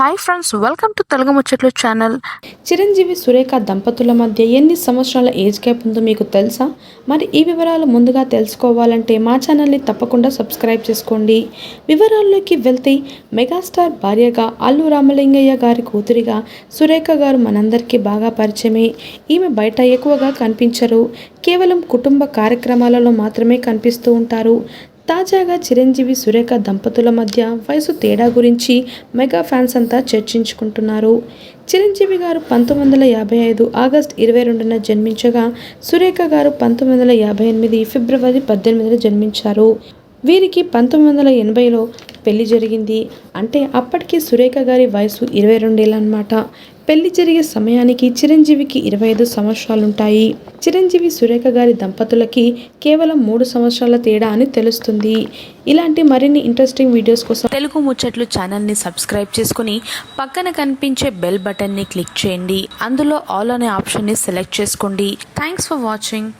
Hi friends welcome to Telugu ముచ్చట్లు channel Chiranjeevi Surekha దంపతుల మధ్య ఎన్ని సంవత్సరాల ఏజ్ గ్యాప్ ఉందో మీకు తెలుసా? మరి ఈ వివరాలు ముందుగా తెలుసుకోవాలంటే మా ఛానల్ని తప్పకుండా సబ్స్క్రైబ్ చేసుకోండి. వివరాల్లోకి వెళ్తే మెగాస్టార్ భార్యగా అల్లు రామలింగయ్య గారి కూతురిగా సురేఖ గారు మనందరికీ బాగా పరిచయమే. ఈమె బయట ఎక్కువగా కనిపించరు. కేవలం కుటుంబ కార్యక్రమాలలో మాత్రమే కనిపిస్తూ ఉంటారు. తాజాగా చిరంజీవి సురేఖ దంపతుల మధ్య వయసు తేడా గురించి మెగా ఫ్యాన్స్ అంతా చర్చించుకుంటున్నారు. చిరంజీవి గారు పంతొమ్మిది వందల యాభై ఐదు ఆగస్ట్ ఇరవై రెండున జన్మించగా సురేఖ గారు పంతొమ్మిది వందల యాభై ఎనిమిది ఫిబ్రవరి పద్దెనిమిదిన జన్మించారు. వీరికి పంతొమ్మిది వందల ఎనభైలో పెళ్ళి జరిగింది. అంటే అప్పటికి సురేఖ గారి వయసు ఇరవై రెండేళ్ళు అనమాట పెళ్ళి జరిగే సమయానికి చిరంజీవికి ఇరవై ఐదు సంవత్సరాలుంటాయి. చిరంజీవి సురేఖ గారి దంపతులకి కేవలం మూడు సంవత్సరాల తేడా అని తెలుస్తుంది. ఇలాంటి మరిన్ని ఇంట్రెస్టింగ్ వీడియోస్ కోసం తెలుగు ముచ్చట్లు ఛానల్ని సబ్స్క్రైబ్ చేసుకుని పక్కన కనిపించే బెల్ బటన్ని క్లిక్ చేయండి. అందులో ఆల్ అనే ఆప్షన్ని సెలెక్ట్ చేసుకోండి. Thanks for watching.